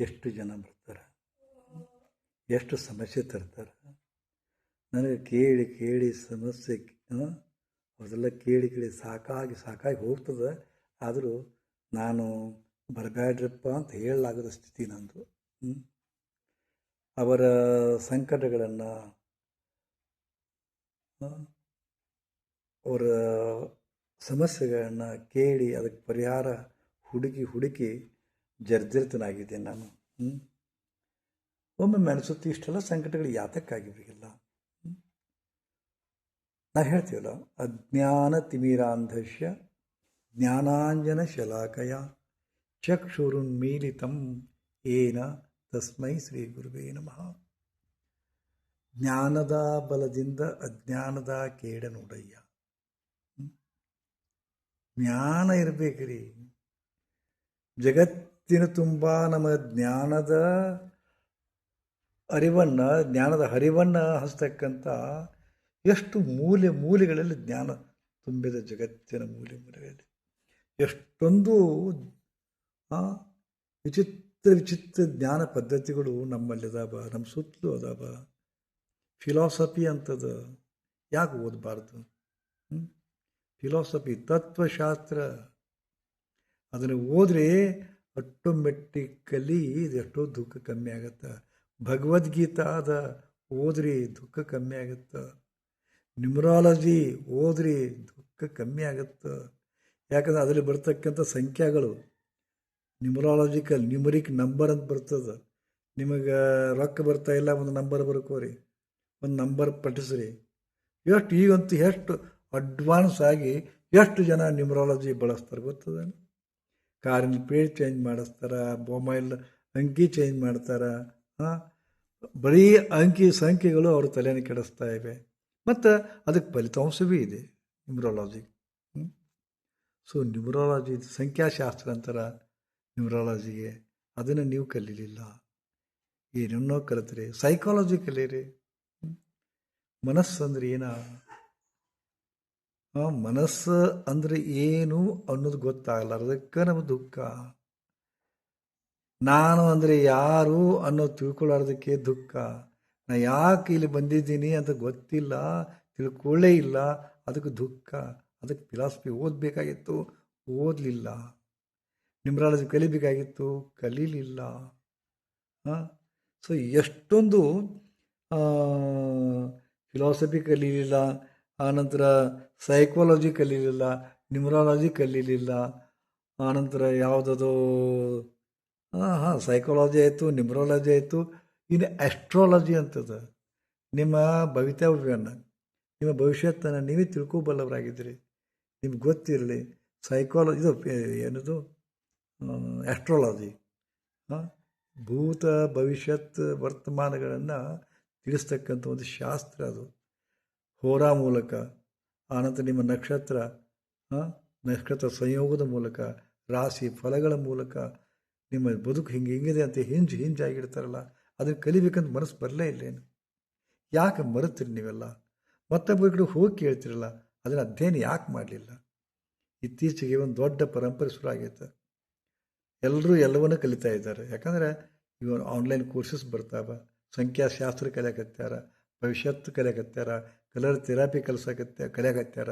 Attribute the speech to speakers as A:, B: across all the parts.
A: ಎಷ್ಟು ಜನ ಬರ್ತಾರೆ? ಎಷ್ಟು ಸಮಸ್ಯೆ ತರ್ತಾರೆ? ನನಗೆ ಕೇಳಿ ಕೇಳಿ ಸಮಸ್ಯೆ ಅದೆಲ್ಲ ಕೇಳಿ ಕೇಳಿ ಸಾಕಾಗಿ ಸಾಕಾಗಿ ಹೋಗ್ತದೆ. ಆದರೂ ನಾನು ಬರಬೇಡ್ರಪ್ಪ ಅಂತ ಹೇಳಲಾಗದ ಸ್ಥಿತಿ ನಂದು. ಅವರ ಸಂಕಟಗಳನ್ನು ಅವರ ಸಮಸ್ಯೆಗಳನ್ನು ಕೇಳಿ, ಅದಕ್ಕೆ ಪರಿಹಾರ ಹುಡುಕಿ ಹುಡುಕಿ ಜರ್ಜರಿತನಾಗಿದ್ದೇನೆ ನಾನು. ಹ್ಞೂ ಒಮ್ಮೊಮ್ಮೆ ಅನಿಸುತ್ತೆ ಇಷ್ಟೆಲ್ಲ ಸಂಕಟಗಳು ಯಾತಕ್ಕಾಗಿವೆಲ್ಲ ನಾ ಹೇಳ್ತೀವಲ್ಲ, ಅಜ್ಞಾನ ತಿಮಿರಾಂಧಸ್ಯ ಜ್ಞಾನಾಂಜನ ಶಲಾಕಯ ಚಕ್ಷುರುನ್ಮೀಲಿತಂ ಏನ ತಸ್ಮೈ ಶ್ರೀ ಗುರುವೇ ನಮಃ. ಜ್ಞಾನದ ಬಲದಿಂದ ಅಜ್ಞಾನದ ಕೇಡ ನೋಡಯ್ಯ. ಜ್ಞಾನ ಇರಬೇಕ್ರಿ. ಜಗತ್ತಿನ ತುಂಬ ನಮ್ಮ ಜ್ಞಾನದ ಅರಿವನ್ನು, ಜ್ಞಾನದ ಹರಿವನ್ನು ಹಸ್ತಕ್ಕಂಥ ಎಷ್ಟು ಮೂಲೆ ಮೂಲೆಗಳಲ್ಲಿ ಜ್ಞಾನ ತುಂಬಿದ ಜಗತ್ತಿನ ಮೂಲೆ ಮೂಲೆಗಳಲ್ಲಿ. ಎಷ್ಟೊಂದು ವಿಚಿತ್ರ ವಿಚಿತ್ರ ಜ್ಞಾನ ಪದ್ಧತಿಗಳು ನಮ್ಮಲ್ಲಿ ಅದಾವ ನಮ್ಮ ಸುತ್ತಲೂ ಅದಾವ. ಫಿಲಾಸಫಿ ಅಂತದ, ಯಾಕೆ ಓದಬಾರ್ದು? ಫಿಲಾಸಫಿ ತತ್ವಶಾಸ್ತ್ರ. ಅದನ್ನು ಓದ್ರೆ ಆಟೋಮೆಟಿಕಲಿ ಎಷ್ಟೋ ದುಃಖ ಕಮ್ಮಿ ಆಗತ್ತೆ. ಭಗವದ್ಗೀತಾ ಅದ, ಓದ್ರಿ, ದುಃಖ ಕಮ್ಮಿ ಆಗತ್ತೆ. ನ್ಯೂಮರಾಲಜಿ ಓದ್ರಿ, ದುಃಖ ಕಮ್ಮಿ ಆಗತ್ತೆ. ಯಾಕಂದ್ರೆ ಅದರಲ್ಲಿ ಬರ್ತಕ್ಕಂಥ ಸಂಖ್ಯೆಗಳು ನ್ಯೂಮರಾಲಜಿಕಲ್ ನ್ಯೂಮರಿಕ್ ನಂಬರ್ ಅಂತ ಬರ್ತದೆ. ನಿಮಗೆ ರೊಕ್ಕ ಬರ್ತಾ ಇಲ್ಲ, ಒಂದು ನಂಬರ್ ಬರ್ಕೋರಿ, ಒಂದು ನಂಬರ್ ಪಠಿಸ್ರಿ. ಎಷ್ಟು ಈಗಂತೂ ಎಷ್ಟು ಅಡ್ವಾನ್ಸ್ ಆಗಿ ಎಷ್ಟು ಜನ ನ್ಯೂಮರಾಲಜಿ ಬಳಸ್ತಾರೆ ಗೊತ್ತದ ಕಾರಿನ ಪೇಡ್ ಚೇಂಜ್ ಮಾಡಿಸ್ತಾರೆ ಬೊಮೈಲ್ ಅಂಕಿ ಚೇಂಜ್ ಮಾಡ್ತಾರೆ, ಹಾಂ? ಬರೀ ಅಂಕಿ ಸಂಖ್ಯೆಗಳು ಅವ್ರ ತಲೆನ ಕೆಡಿಸ್ತಾ ಇವೆ. ಮತ್ತು ಅದಕ್ಕೆ ಫಲಿತಾಂಶವೂ ಇದೆ ನ್ಯೂಮರಾಲಜಿ. ಸೊ ನ್ಯೂಮರಾಲಜಿ ಸಂಖ್ಯಾಶಾಸ್ತ್ರ ಅಂತಾರೆ ನ್ಯೂಮರಾಲಜಿಗೆ. ಅದನ್ನು ನೀವು ಕಲೀಲಿಲ್ಲ. ಏನೇನೋ ಕಲಿತ್ರಿ. ಸೈಕಾಲಜಿ ಕಲೀರಿ. ಮನಸ್ಸಂದ್ರೆ ಏನ? ಮನಸ್ಸು ಅಂದ್ರೆ ಏನು ಅನ್ನೋದು ಗೊತ್ತಾಗಲ್ಲ ಅದಕ್ಕೆ ನಮಗೆ ದುಃಖ. ನಾನು ಅಂದರೆ ಯಾರು ಅನ್ನೋ ತಿಳ್ಕೊಳ್ಳಾರ್ದಕ್ಕೆ ದುಃಖ. ನಾ ಯಾಕೆ ಇಲ್ಲಿ ಬಂದಿದ್ದೀನಿ ಅಂತ ಗೊತ್ತಿಲ್ಲ, ತಿಳ್ಕೊಳ್ಳೇ ಇಲ್ಲ, ಅದಕ್ಕೆ ದುಃಖ. ಅದಕ್ಕೆ ಫಿಲಾಸಫಿ ಓದಬೇಕಾಗಿತ್ತು, ಓದಲಿಲ್ಲ. ನಿಮ್ರಾಲಜಿ ಕಲಿಬೇಕಾಗಿತ್ತು, ಕಲೀಲಿಲ್ಲ. ಸೊ ಎಷ್ಟೊಂದು ಫಿಲಾಸಫಿ ಕಲೀಲಿಲ್ಲ ಆನಂತರ ಸೈಕಾಲಜಿ ಕಲೀಲಿಲ್ಲ ನ್ಯೂಮರಾಲಜಿ ಕಲೀಲಿಲ್ಲ, ಆನಂತರ ಯಾವುದದು ಹಾಂ ಹಾಂ ಸೈಕಾಲಜಿ ಆಯಿತು ನ್ಯೂಮರಾಲಜಿ ಆಯಿತು, ಇನ್ನು ಆಸ್ಟ್ರಾಲಜಿ ಅಂತದ. ನಿಮ್ಮ ಭವಿತವ್ಯವನ್ನು ನಿಮ್ಮ ಭವಿಷ್ಯತನ ನೀವೇ ತಿಳ್ಕೊಬಲ್ಲವರಾಗಿದ್ದೀರಿ. ನಿಮ್ಗೆ ಗೊತ್ತಿರಲಿ ಸೈಕಾಲಜಿ ಇದು ಏನದು? ಆಸ್ಟ್ರಾಲಜಿ ಹಾಂ ಭೂತ, ಭವಿಷ್ಯತ್, ವರ್ತಮಾನಗಳನ್ನು ತಿಳಿಸ್ತಕ್ಕಂಥ ಒಂದು ಶಾಸ್ತ್ರ ಅದು. ಹೋರಾ ಮೂಲಕ ಆನಂತರ ನಿಮ್ಮ ನಕ್ಷತ್ರ ನಕ್ಷತ್ರ ಸಂಯೋಗದ ಮೂಲಕ, ರಾಶಿ ಫಲಗಳ ಮೂಲಕ, ನಿಮ್ಮ ಬದುಕು ಹಿಂಗೆ ಹಿಂಗಿದೆ ಅಂತ ಹಿಂಜು ಹಿಂಜಾಗಿಡ್ತಾರಲ್ಲ, ಅದನ್ನು ಕಲಿಬೇಕಂತ ಮನಸ್ಸು ಬರಲೇ ಇಲ್ಲೇನು? ಯಾಕೆ ಮರುತ್ತೀರಿ ನೀವೆಲ್ಲ? ಮತ್ತೊಬ್ಬರ ಕಡೆ ಹೋಗಿ ಕೇಳ್ತಿರಲ್ಲ, ಅದನ್ನು ಅಧ್ಯಯನ ಯಾಕೆ ಮಾಡಲಿಲ್ಲ? ಇತ್ತೀಚೆಗೆ ಒಂದು ದೊಡ್ಡ ಪರಂಪರೆ ಶುರು ಆಗೈತೆ ಎಲ್ಲರೂ ಎಲ್ಲವನ್ನೂ ಕಲಿತಾ ಇದ್ದಾರೆ. ಯಾಕಂದರೆ ಇವ ಆನ್ಲೈನ್ ಕೋರ್ಸಸ್ ಬರ್ತಾವ, ಸಂಖ್ಯಾಶಾಸ್ತ್ರ ಕಲಿಯಕತ್ಯಾರ, ಭವಿಷ್ಯತ್ತು ಕಲಿಯಕತ್ಯಾರ ಕಲರ್ ಥೆರಪಿ ಕಲ್ಸಕತ್ಯ ಕಲಿಯಕತ್ಯಾರ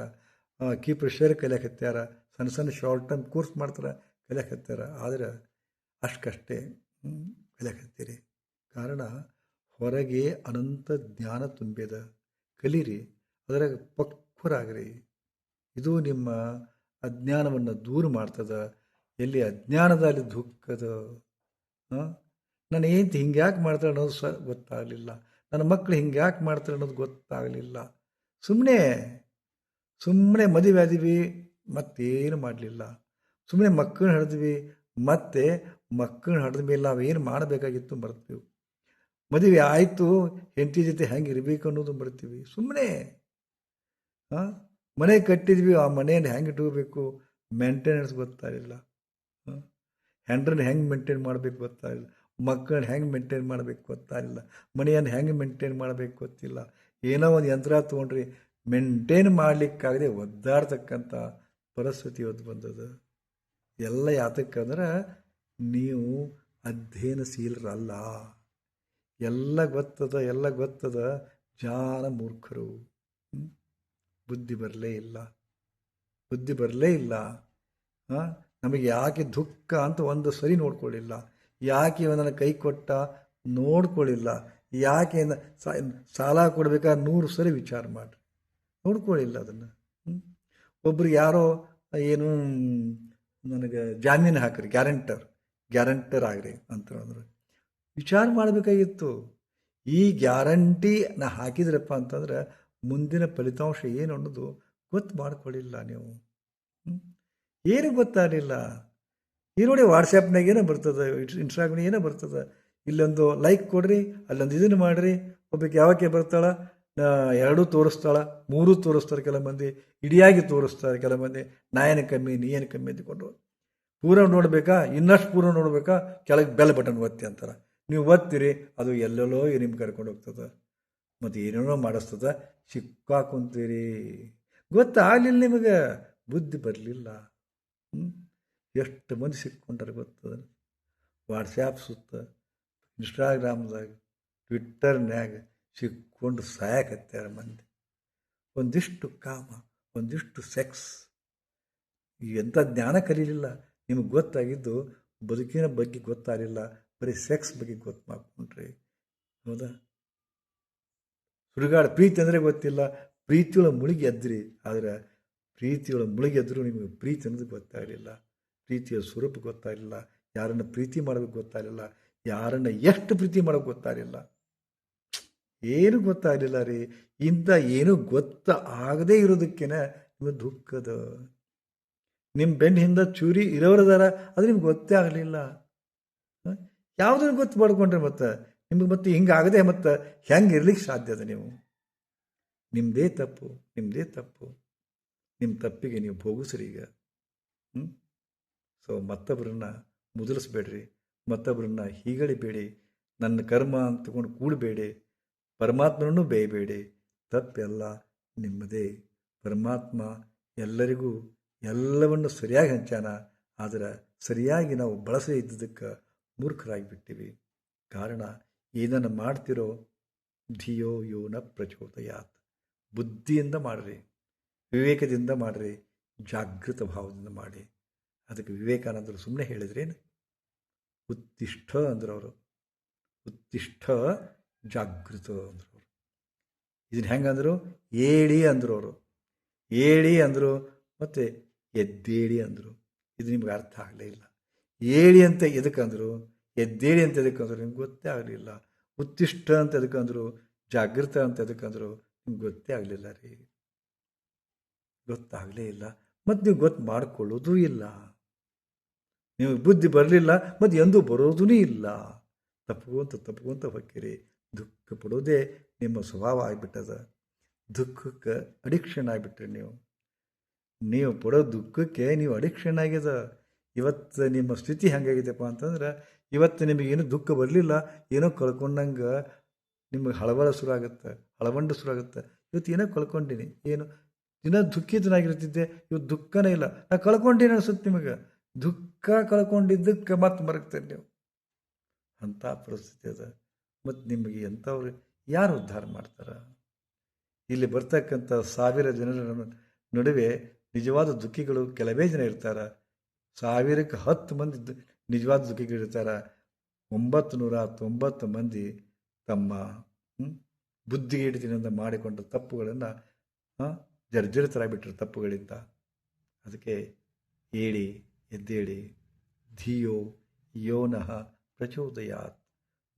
A: ಕೀ ಪ್ರೆಷರ್ ಕಲಿಯಾಕತ್ಯಾರ ಸಣ್ಣ ಸಣ್ಣ ಶಾರ್ಟ್ ಟರ್ಮ್ ಕೋರ್ಸ್ ಮಾಡ್ತಾರೆ ಕಲಿಯಕತ್ಯಾರ ಆದರೆ ಅಷ್ಟಕ್ಕಷ್ಟೇ ಕಲಿಯಾಕತ್ತೀರಿ. ಕಾರಣ ಹೊರಗೆ ಅನಂತ ಜ್ಞಾನ ತುಂಬಿದ ಕಲೀರಿ, ಅದರಾಗ ಪಕ್ವರಾಗ್ರಿ. ಇದು ನಿಮ್ಮ ಅಜ್ಞಾನವನ್ನು ದೂರ ಮಾಡ್ತದ, ಎಲ್ಲಿ ಅಜ್ಞಾನದಲ್ಲಿ ದುಃಖದ ನಾನು ಏನು ಹಿಂಗೆ ಯಾಕೆ ಮಾಡ್ತಾರೆ ಅನ್ನೋದು ಸ ಗೊತ್ತಾಗಲಿಲ್ಲ. ನನ್ನ ಮಕ್ಕಳು ಹಿಂಗೆ ಯಾಕೆ ಮಾಡ್ತಾರೆ ಅನ್ನೋದು ಗೊತ್ತಾಗಲಿಲ್ಲ. ಸುಮ್ಮನೆ ಸುಮ್ಮನೆ ಮದುವೆ ಆದಿವಿ, ಮತ್ತೇನು ಮಾಡಲಿಲ್ಲ. ಸುಮ್ಮನೆ ಮಕ್ಕಳನ್ನ ಹಿಡಿದ್ವಿ, ಮತ್ತೆ ಮಕ್ಕಳನ್ನ ಹಿಡಿದ ಮೇಲೆ ನಾವೇನು ಮಾಡಬೇಕಾಗಿತ್ತು ಮರ್ತೀವಿ ಮದುವೆ ಆಯಿತು, ಹೆಂಡತಿ ಜೊತೆ ಹೆಂಗೆ ಇರಬೇಕು ಅನ್ನೋದು ಬರ್ತೀವಿ ಸುಮ್ಮನೆ ಹಾಂ ಮನೆ ಕಟ್ಟಿದ್ವಿ, ಆ ಮನೆಯನ್ನು ಹೆಂಗೆ ಇಟ್ಕೋಬೇಕು ಮೇಂಟೆನೆನ್ಸ್ ಗೊತ್ತಾಗಿಲ್ಲ ಹೆಂಡ್ರನ್ನ ಹೆಂಗೆ ಮೇಂಟೈನ್ ಮಾಡಬೇಕು ಗೊತ್ತಾಗಿಲ್ಲ ಮಕ್ಕಳನ್ನ ಹೆಂಗೆ ಮೇಂಟೈನ್ ಮಾಡಬೇಕು ಗೊತ್ತಾಗಿಲ್ಲ ಮನೆಯನ್ನು ಹೆಂಗೆ ಮೇಂಟೈನ್ ಮಾಡಬೇಕು ಗೊತ್ತಿಲ್ಲ. ಏನೋ ಒಂದು ಯಂತ್ರ ತೊಗೊಂಡ್ರಿ ಮೇಂಟೈನ್ ಮಾಡಲಿಕ್ಕಾಗದೆ ಒದ್ದಾಡ್ತಕ್ಕಂಥ ಪರಿಸ್ಥಿತಿ ಇವತ್ತು ಬಂದದ ಎಲ್ಲ ಯಾತಕ್ಕಂದ್ರೆ ನೀವು ಅಧ್ಯಯನಶೀಲರಲ್ಲ. ಎಲ್ಲ ಗೊತ್ತದ ಎಲ್ಲ ಗೊತ್ತದ ಜಾನ ಮೂರ್ಖರು. ಬುದ್ಧಿ ಬರಲೇ ಇಲ್ಲ. ಬುದ್ಧಿ ಬರಲೇ ಇಲ್ಲ? ನಮಗೆ ಯಾಕೆ ದುಃಖ ಅಂತ ಒಂದು ಸರಿ ನೋಡ್ಕೊಳ್ಳಿಲ್ಲ. ಯಾಕೆ ಇವನನ್ನು ಕೈ ಕೊಟ್ಟ? ನೋಡ್ಕೊಳ್ಳಿಲ್ಲ. ಯಾಕೆ ಸಾಲ ಕೊಡ್ಬೇಕಾದ್ರೆ ನೂರು ಸರಿ ವಿಚಾರ ಮಾಡಿರಿ. ನೋಡ್ಕೊಳ್ಳಿಲ್ಲ ಅದನ್ನು. ಒಬ್ಬರು ಯಾರೋ ಏನು, ನನಗೆ ಜಾಮೀನು ಹಾಕ್ರಿ, ಗ್ಯಾರಂಟರ್ ಗ್ಯಾರಂಟರ್ ಆಗ್ರಿ ಅಂತ ಅಂದ್ರೆ ವಿಚಾರ ಮಾಡಬೇಕಾಗಿತ್ತು. ಈ ಗ್ಯಾರಂಟಿ ನಾ ಹಾಕಿದ್ರಪ್ಪ ಅಂತಂದ್ರೆ ಮುಂದಿನ ಫಲಿತಾಂಶ ಏನು ಅನ್ನೋದು ಗೊತ್ತು ಮಾಡ್ಕೊಳ್ಳಿಲ್ಲ ನೀವು? ಏನು ಗೊತ್ತಾಗಲಿಲ್ಲ. ಈ ನೋಡಿ ವಾಟ್ಸಪ್ನಾಗ ಏನೋ ಬರ್ತದೆ ಇನ್ಸ್ಟಾಗ್ರಾಮ್ನಾಗ ಏನೋ ಬರ್ತದೆ. ಇಲ್ಲೊಂದು ಲೈಕ್ ಕೊಡ್ರಿ, ಅಲ್ಲೊಂದು ಇದನ್ನು ಮಾಡಿರಿ. ಒಬ್ಬಕ್ಕೆ ಯಾವಕ್ಕೆ ಬರ್ತಾಳ ಎರಡೂ ತೋರಿಸ್ತಾಳ, ಮೂರೂ ತೋರಿಸ್ತಾರೆ ಕೆಲವು ಮಂದಿ, ಇಡಿಯಾಗಿ ತೋರಿಸ್ತಾರೆ ಕೆಲವು ಮಂದಿ. ನಾಯನ ಕಮ್ಮಿ, ನೀ ಏನು ಕಮ್ಮಿ ಅಂದ್ಕೊಂಡು ಪೂರ ನೋಡಬೇಕಾ, ಇನ್ನಷ್ಟು ಪೂರ ನೋಡಬೇಕಾ, ಕೆಳಗೆ ಬೆಲ್ ಬಟನ್ ಒತ್ತಿ ಅಂತಾರೆ. ನೀವು ಒತ್ತಿರಿ, ಅದು ಎಲ್ಲೆಲ್ಲೋ ನಿಮ್ಗೆ ಕರ್ಕೊಂಡು ಹೋಗ್ತದೆ. ಮತ್ತು ಏನೇನೋ ಮಾಡಿಸ್ತದ. ಸಿಕ್ಕಾ ಕುಂತೀರಿ. ಗೊತ್ತಾಗಲಿಲ್ಲ ನಿಮಗೆ, ಬುದ್ಧಿ ಬರಲಿಲ್ಲ. ಎಷ್ಟು ಮಂದಿ ಸಿಕ್ಕೊಂಡ್ರೆ ಗೊತ್ತದ ವಾಟ್ಸ್ಯಾಪ್ ಸುತ್ತ ಇನ್ಸ್ಟಾಗ್ರಾಮ್ದಾಗ ಟ್ವಿಟ್ಟರ್ನ್ಯಾಗ ಸಿಕ್ಕೊಂಡು ಸಾಯಕತ್ತಾರೆ ಮಂದಿ. ಒಂದಿಷ್ಟು ಕಾಮ, ಒಂದಿಷ್ಟು ಸೆಕ್ಸ್ ಎಂಥ ಜ್ಞಾನ ಕಲೀಲಿಲ್ಲ. ನಿಮಗೆ ಗೊತ್ತಾಗಿದ್ದು ಬದುಕಿನ ಬಗ್ಗೆ ಗೊತ್ತಾಗಲಿಲ್ಲ. ಬರೀ ಸೆಕ್ಸ್ ಬಗ್ಗೆ ಗೊತ್ತು ಮಾಡ್ಕೊಂಡ್ರಿ. ಹೌದಾ? ಸುಡುಗಾಡು ಪ್ರೀತಿ ಅಂದರೆ ಗೊತ್ತಿಲ್ಲ. ಪ್ರೀತಿಯೊಳಗೆ ಮುಳುಗಿ ಎದ್ರಿ. ಆದರೆ ಪ್ರೀತಿಯೊಳಗೆ ಮುಳುಗಿ ಎದ್ರೂ ನಿಮಗೆ ಪ್ರೀತಿ ಅನ್ನೋದು ಗೊತ್ತಾಗಲಿಲ್ಲ. ಪ್ರೀತಿಯ ಸ್ವರೂಪ ಗೊತ್ತಾಗಲಿಲ್ಲ ಯಾರನ್ನು ಪ್ರೀತಿ ಮಾಡಬೇಕು ಗೊತ್ತಾಗಲಿಲ್ಲ ಯಾರನ್ನು ಎಷ್ಟು ಪ್ರೀತಿ ಮಾಡೋಕೆ ಗೊತ್ತಾಗಲಿಲ್ಲ ಏನು ಗೊತ್ತಾಗಲಿಲ್ಲ ರೀ. ಇಂಥ ಏನು ಗೊತ್ತ ಆಗದೇ ಇರೋದಕ್ಕೇನೆ ನಿಮಗೆ ದುಃಖದ. ನಿಮ್ಮ ಬೆನ್ನ ಹಿಂದೆ ಚೂರಿ ಇರೋರದಾರ ಅದು ನಿಮ್ಗೆ ಗೊತ್ತೇ ಆಗಲಿಲ್ಲ. ಯಾವುದನ್ನು ಗೊತ್ತು ಮಾಡ್ಕೊಂಡ್ರೆ ಮತ್ತೆ? ನಿಮಗೆ ಮತ್ತೆ ಹಿಂಗಾಗದೆ ಮತ್ತೆ ಹೆಂಗೆ ಇರ್ಲಿಕ್ಕೆ ಸಾಧ್ಯ ಅದ ನೀವು? ನಿಮ್ಮದೇ ತಪ್ಪು ನಿಮ್ಮದೇ ತಪ್ಪು. ನಿಮ್ಮ ತಪ್ಪಿಗೆ ನೀವು ಭೋಗಿಸ್ರಿ ಈಗ. ಹ್ಞೂ ಸೊ ಮತ್ತೊಬ್ಬರನ್ನ ಮುದುರಿಸ್ಬೇಡ್ರಿ. ಮತ್ತೊಬ್ಬರನ್ನ ಹೀಗಳಿಬೇಡಿ. ನನ್ನ ಕರ್ಮ ಅಂತಕೊಂಡು ಕೂಡಬೇಡಿ. ಪರಮಾತ್ಮನನ್ನು ಬೇಯಬೇಡಿ. ತಪ್ಪೆಲ್ಲ ನಿಮ್ಮದೇ. ಪರಮಾತ್ಮ ಎಲ್ಲರಿಗೂ ಎಲ್ಲವನ್ನು ಸರಿಯಾಗಿ ಹಂಚಾನ ಆದರೆ ಸರಿಯಾಗಿ ನಾವು ಬಳಸದೇ ಇದ್ದುದಕ್ಕೆ ಮೂರ್ಖರಾಗಿಬಿಟ್ಟಿವಿ. ಕಾರಣ ಏನನ್ನು ಮಾಡ್ತಿರೋ ಧಿಯೋ ಯೋನ ಪ್ರಚೋದಯಾತ್. ಬುದ್ಧಿಯಿಂದ ಮಾಡಿರಿ. ವಿವೇಕದಿಂದ ಮಾಡಿರಿ. ಜಾಗೃತ ಭಾವದಿಂದ ಮಾಡಿ. ಅದಕ್ಕೆ ವಿವೇಕಾನಂದರು ಸುಮ್ಮನೆ ಹೇಳಿದ್ರೇನು ಉತ್ತಿಷ್ಠ ಅಂದರು ಅವರು. ಉತ್ತಿಷ್ಠ ಜಾಗೃತ ಅಂದರು ಅವರು. ಇದನ್ನ ಹೆಂಗಂದರು ಏಳಿ ಅಂದರು ಅವರು. ಏಳಿ ಅಂದರು ಮತ್ತು ಎದ್ದೇಳಿ ಅಂದರು. ಇದು ನಿಮ್ಗೆ ಅರ್ಥ ಆಗಲೇ ಇಲ್ಲ. ಏಳಿ ಅಂತ ಎದಕ್ಕಂದರು ಎದ್ದೇಳಿ ಅಂತ ಎದಕ್ಕಂದ್ರು ನಿಮ್ಗೆ ಗೊತ್ತೇ ಆಗಲಿಲ್ಲ. ಉತ್ತಿಷ್ಠ ಅಂತ ಎದಕ್ಕಂದರು ಜಾಗೃತ ಅಂತ ಎದಕ್ಕಂದರು ನಿಮ್ಗೆ ಗೊತ್ತೇ ಆಗಲಿಲ್ಲ ರೀ. ಗೊತ್ತಾಗಲೇ ಇಲ್ಲ. ಮತ್ತು ನೀವು ಗೊತ್ತು ಮಾಡ್ಕೊಳ್ಳೋದೂ ಇಲ್ಲ. ನಿಮಗೆ ಬುದ್ಧಿ ಬರಲಿಲ್ಲ, ಮತ್ತು ಎಂದೂ ಬರೋದೂ ಇಲ್ಲ. ತಪ್ಕೊಂತ ತಪ್ಕೊಂತ ಹೊಕ್ಕಿರಿ. ದುಃಖ ಪಡೋದೇ ನಿಮ್ಮ ಸ್ವಭಾವ ಆಗಿಬಿಟ್ಟದ. ದುಃಖಕ್ಕೆ ಅಡಿಕ್ಷನ್ ಆಗಿಬಿಟ್ರಿ ನೀವು. ನೀವು ಪಡೋ ದುಃಖಕ್ಕೆ ನೀವು ಅಡಿಕ್ಷನ್ ಆಗ್ಯದ ಇವತ್ತು ನಿಮ್ಮ ಸ್ಥಿತಿ ಹೆಂಗಾಗಿದೆಪ್ಪ ಅಂತಂದ್ರೆ, ಇವತ್ತು ನಿಮಗೇನು ದುಃಖ ಬರಲಿಲ್ಲ, ಏನೋ ಕಳ್ಕೊಂಡಂಗೆ ನಿಮಗೆ ಹಳವಳ ಶುರು ಆಗುತ್ತೆ ಹಳವಂಡ ಶುರು ಆಗುತ್ತೆ ಇವತ್ತು ಏನೋ ಕಳ್ಕೊಂಡಿನಿ, ಏನು ದಿನ ದುಃಖಿತನಾಗಿರ್ತಿದ್ದೆ, ಇವತ್ತು ದುಃಖನೇ ಇಲ್ಲ. ನಾ ಕಳ್ಕೊಂಡೇನು ಅನ್ಸುತ್ತೆ ನಿಮಗೆ. ದುಃಖ ಕಳ್ಕೊಂಡಿದ್ದಕ್ಕೆ ಮತ್ತೆ ಮರಗ್ತೀರಿ ನೀವು. ಅಂಥ ಪರಿಸ್ಥಿತಿ ಅದ. ಮತ್ತು ನಿಮಗೆ ಎಂಥವ್ರು ಯಾರು ಉದ್ಧಾರ ಮಾಡ್ತಾರೆ? ಇಲ್ಲಿ ಬರ್ತಕ್ಕಂಥ ಸಾವಿರ ಜನರ ನಡುವೆ ನಿಜವಾದ ದುಃಖಿಗಳು ಕೆಲವೇ ಜನ ಇರ್ತಾರೆ. ಸಾವಿರಕ್ಕೆ ಹತ್ತು ಮಂದಿ ನಿಜವಾದ ದುಃಖಿಗಳಿರ್ತಾರೆ ಒಂಬತ್ತು ನೂರ ತೊಂಬತ್ತು ಮಂದಿ ತಮ್ಮ ಬುದ್ಧಿಗೆ ಮಾಡಿಕೊಂಡ ತಪ್ಪುಗಳನ್ನು ಜರ್ಜರಿತರಾಗಿಬಿಟ್ರು ತಪ್ಪುಗಳಿಂದ. ಅದಕ್ಕೆ ಏಳಿ ಎದ್ದೇಳಿ, ಧಿಯೋ ಯೋನಃ ಪ್ರಚೋದಯಾತ್.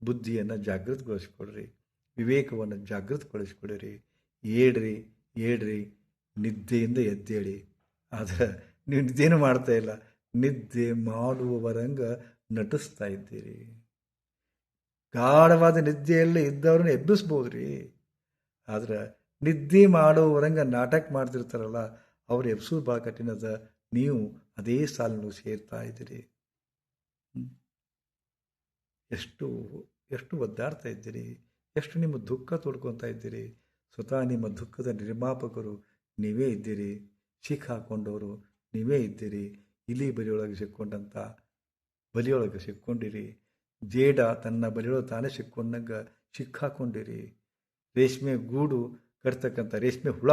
A: ಬುದ್ಧಿಯನ್ನು ಜಾಗೃತಗೊಳಿಸ್ಕೊಡ್ರಿ ವಿವೇಕವನ್ನು ಜಾಗೃತಗೊಳಿಸ್ಕೊಡಿರಿ ಏಡ್ರಿ ಏಡ್ರಿ, ನಿದ್ದೆಯಿಂದ ಎದ್ದೇಳಿ. ಆದರೆ ನೀವು ನಿದ್ದೇನು ಮಾಡ್ತಾ ಇಲ್ಲ, ನಿದ್ದೆ ಮಾಡುವವರಂಗ ನಟಿಸ್ತಾ ಇದ್ದೀರಿ. ಗಾಢವಾದ ನಿದ್ದೆಯಲ್ಲೇ ಇದ್ದವ್ರನ್ನ ಎಬ್ಬಿಸ್ಬೋದು ರೀ ಆದ್ರೆ ನಿದ್ದೆ ಮಾಡುವವರಂಗ ನಾಟಕ ಮಾಡ್ತಿರ್ತಾರಲ್ಲ, ಅವ್ರು ಎಬ್ಸೋದು ಭಾಳ ಕಠಿಣದ ನೀವು ಅದೇ ಸಾಲನ್ನು ಸೇರ್ತಾ ಇದ್ದೀರಿ. ಎಷ್ಟು ಎಷ್ಟು ಒದ್ದಾಡ್ತಾ ಇದ್ದೀರಿ? ಎಷ್ಟು ನಿಮ್ಮ ದುಃಖ ತೋಡ್ಕೊತಾ ಇದ್ದೀರಿ? ಸ್ವತಃ ನಿಮ್ಮ ದುಃಖದ ನಿರ್ಮಾಪಕರು ನೀವೇ ಇದ್ದೀರಿ. ಶಿಖ ಹಾಕೊಂಡವರು ನೀವೇ ಇದ್ದೀರಿ. ಇಲಿ ಬಲಿಯೊಳಗೆ ಸಿಕ್ಕೊಂಡಂಥ ಬಲಿಯೊಳಗೆ ಸಿಕ್ಕೊಂಡಿರಿ. ಜೇಡ ತನ್ನ ಬಲಿಯೊಳಗೆ ತಾನೇ ಸಿಕ್ಕೊಂಡಂಗೆ ಸಿಕ್ಕಾಕೊಂಡಿರಿ ರೇಷ್ಮೆ ಗೂಡು ಕಟ್ತಕ್ಕಂಥ ರೇಷ್ಮೆ ಹುಳ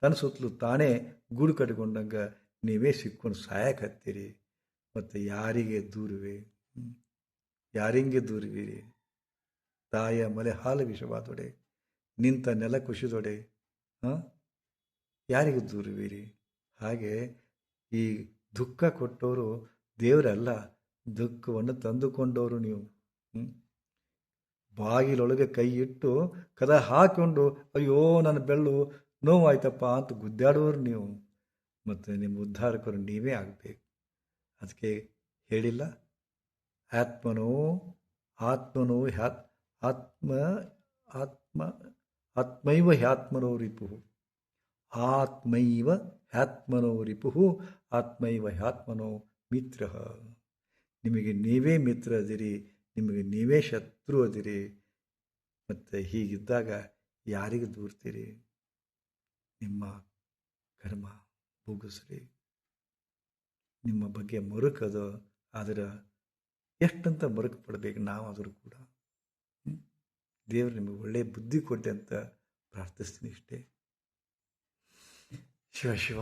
A: ತನ್ನ ಸುತ್ತಲೂ ತಾನೇ ಗೂಡು ಕಟ್ಕೊಂಡಂಗೆ ನೀವೇ ಸಿಕ್ಕೊಂಡು ಸಾಯಕತ್ತೀರಿ ಮತ್ತು ಯಾರಿಗೆ ದೂರುವೆ? ಯಾರಿಂಗೆ ದೂರುವಿರಿ? ತಾಯ ಮಲೆ ಹಾಲು ವಿಷವಾದೊಡೆ, ನಿಂತ ನೆಲ ಕುಸಿದೊಡೆ, ಹಾಂ? ಯಾರಿಗೆ ದೂರುವಿರಿ? ಹಾಗೆ ಈ ದುಃಖ ಕೊಟ್ಟವರು ದೇವರಲ್ಲ, ದುಃಖವನ್ನು ತಂದುಕೊಂಡವರು ನೀವು. ಬಾಗಿಲೊಳಗೆ ಕೈ ಇಟ್ಟು ಕದ ಹಾಕೊಂಡು, ಅಯ್ಯೋ, ನನ್ನ ಬೆಳ್ಳು ನೋವಾಯ್ತಪ್ಪ ಅಂತ ಗುದ್ದಾಡೋರು ನೀವು. ಮತ್ತು ನಿಮ್ಮ ಉದ್ಧಾರಕರು ನೀವೇ ಆಗಬೇಕು. ಅದಕ್ಕೆ ಹೇಳಿಲ್ಲ. ಆತ್ಮನೋ ಆತ್ಮನೋ ಆತ್ಮ ಆತ್ಮ, ಆತ್ಮೈವ ಹ್ಯಾತ್ಮನೋ ರಿಪು. ಆತ್ಮೈವ ಹ್ಯಾತ್ಮನೋ ರಿಪು, ಆತ್ಮೈವ ಹ್ಯಾತ್ಮನೋ ಮಿತ್ರ. ನಿಮಗೆ ನೀವೇ ಮಿತ್ರ ಅದಿರಿ, ನಿಮಗೆ ನೀವೇ ಶತ್ರು ಅದಿರಿ. ಮತ್ತು ಹೀಗಿದ್ದಾಗ ಯಾರಿಗೆ ದೂರ್ತೀರಿ? ನಿಮ್ಮ ಕರ್ಮ. ಮುಗಿಸ್ರಿ. ನಿಮ್ಮ ಬಗ್ಗೆ ಮರುಕದು, ಆದರೆ ಎಷ್ಟಂತ ಮರುಕು ಪಡಬೇಕು ನಾವಾದರೂ ಕೂಡ? ದೇವರು ನಿಮಗೆ ಒಳ್ಳೆಯ ಬುದ್ಧಿ ಕೊಟ್ಟೆ ಅಂತ ಪ್ರಾರ್ಥಿಸ್ತೀನಿ ಇಷ್ಟೇ. ಶಿವ ಶಿವ